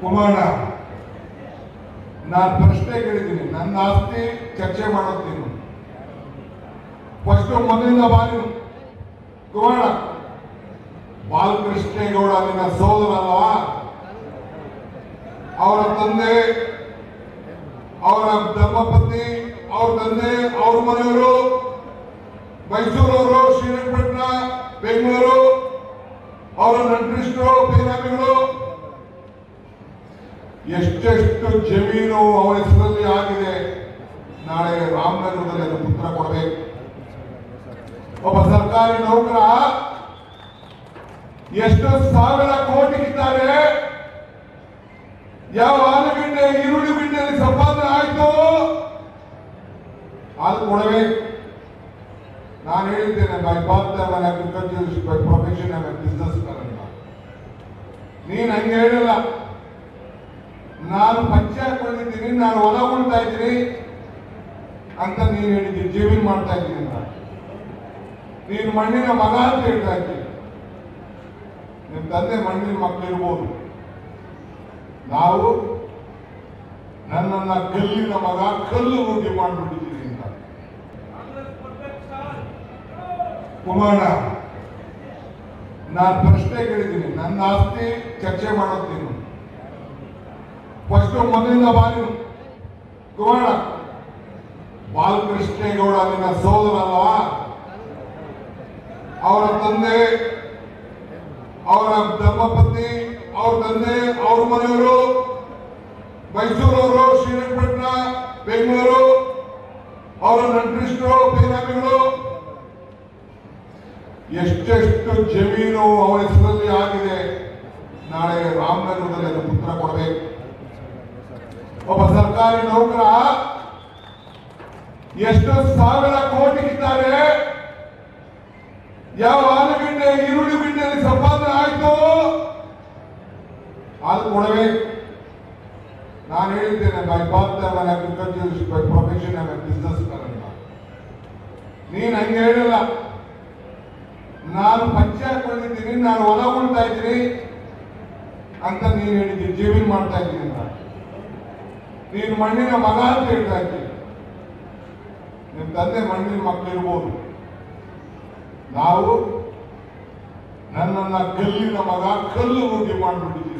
ಕುಮಾರ ನಾನು ಪ್ರಶ್ನೆ ಕೇಳಿದ್ದೀನಿ ನನ್ನ ಆಸ್ತಿ ಚರ್ಚೆ ಮಾಡುತ್ತೀನಿ ಫಸ್ಟ್ ಮೊದಲಿನ ಬಾರಿ ಕುಮಾರ ಬಾಲಕೃಷ್ಣೇಗೌಡ ನಿನ್ನ ಸೋದರ ಅಲ್ವಾ ಅವರ ತಂದೆ, ಅವರ ಧರ್ಮಪತ್ನಿ, ಅವ್ರ ತಂದೆ, ಅವ್ರ ಮನೆಯವರು, ಮೈಸೂರವರು, ಶ್ರೀರಂಗಪಟ್ಟಣ, ಬೆಂಗಳೂರು, ಅವರ ಬೇನಾಮಿಗಳು ಎಷ್ಟೆಷ್ಟು ಜಮೀನು ಅವರ ಹೆಸರಲ್ಲಿ ಆಗಿದೆ. ನಾಳೆ ರಾಮನಗರದಲ್ಲಿ ಅದು ಉತ್ತರ ಕೊಡಬೇಕು. ಒಬ್ಬ ಸರ್ಕಾರಿ ನೌಕರ ಎಷ್ಟು ಸಾವಿರ ಕೋಟಿಗಿದ್ದಾರೆ ಯಾವ ಆಲೂಗಡ್ಡೆ ಈರುಳ್ಳಿ ಬಿಂಡೆಯಲ್ಲಿ ಸಂಪಾದನೆ ಆಯ್ತು. ಅದು ಕೊಡಬೇಕು. ನಾನು ಹೇಳಿದ್ದೇನೆ by birth agriculture by profession business ಅಂತ ನೀನ್ ಹಂಗೆ ಹೇಳಿಲ್ಲ. ನಾನು ಬಂದಿದ್ದೀನಿ ನಾನು ಹೊಲ ಉಳ್ತಾ ಇದ್ದೀನಿ ಅಂತ ನೀನು ಹೇಳಿದ್ದೀನಿ ಜೀವನ ಮಾಡ್ತಾ ಇದ್ದೀನಿ ಅಂತ. ನೀನು ಮಣ್ಣಿನ ಮಗ ಅಂತ ಹೇಳ್ತಾ ಇದ್ದೀನಿ ನಿಮ್ಮ ತಂದೆ ಮಣ್ಣಿನ ಮಕ್ಕಳಿರ್ಬೋದು ನಾವು ನನ್ನನ್ನ ಕಲ್ಲಿನ ಮಗ ಕಲ್ಲು ರೂಢಿ ಮಾಡಿಬಿಟ್ಟಿದ್ದೀನಿ ಅಂತ. ಕುಮಾರ ನಾನು ಪ್ರಶ್ನೆ ಕೇಳಿದ್ದೀನಿ. ನನ್ನ ಆಸ್ತಿ ಚರ್ಚೆ ಮಾಡುತ್ತೀನಿ ಫಸ್ಟ್ ಮೊದಲಿಂದ ಬಾರಿ. ಕುಮಾರ ಬಾಲಕೃಷ್ಣೇಗೌಡ ನಿನ್ನ ಸೋದರ ಅವರ ತಂದೆ, ಅವರ ಧರ್ಮಪತ್ನಿ, ಅವ್ರ ತಂದೆ, ಅವ್ರ ಮನೆಯವರು, ಮೈಸೂರವರು, ಶ್ರೀರಂಗಪಟ್ಟಣ, ಬೆಂಗಳೂರು, ಅವರ ನಂಟರಿಷ್ಟರು ಬೇನಾಮಿಗಳು ಎಷ್ಟೆಷ್ಟು ಜಮೀನು ಅವರ ಹೆಸರಲ್ಲಿ ಆಗಿದೆ. ನಾಳೆ ರಾಮನಗರದಲ್ಲಿ ಅದು ಉತ್ತರ ಕೊಡಬೇಕು. ಒಬ್ಬ ಸರ್ಕಾರಿ ನೌಕರ ಎಷ್ಟು ಸಾವಿರ ಕೋಟಿಗಿದ್ದಾರೆ ಯಾವ ಆಲೂಗಡ್ಡೆ ಈರುಳ್ಳಿ ಗಿಡ್ಡೆಯಲ್ಲಿ ಸಂಪಾದನೆ ಆಯ್ತು, ಅದು ಕೊಡವೆ. ನಾನು ಹೇಳಿದ್ದೇನೆ by birth agriculture by profession business ಅಂತ ನೀನ್ ಹಂಗೆ ಹೇಳಿಲ್ಲ. ನಾನು ಪಂಚಾಯತ್ ಬಂದಿದ್ದೀನಿ ನಾನು ಹೊಲ ಇದ್ದೀನಿ ಅಂತ ನೀನು ಹೇಳಿದ್ದೀನಿ ಜೀವನ ಮಾಡ್ತಾ ಇದ್ದೀನಿ ಅಂತ. ನೀನು ಮಣ್ಣಿನ ಮಗ ಅಂತ ಹೇಳ್ತಾ ಇದ್ದೀನಿ. ನಿಮ್ಮ ತಂದೆ ಮಣ್ಣಿನ ಮಕ್ಕಳಿರ್ಬೋದು ನಾವು ನನ್ನನ್ನ ಕಲ್ಲಿನ ಮಗ ಕಲ್ಲು ರೂಢಿ ಮಾಡಿಬಿಟ್ಟಿದ್ದೀನಿ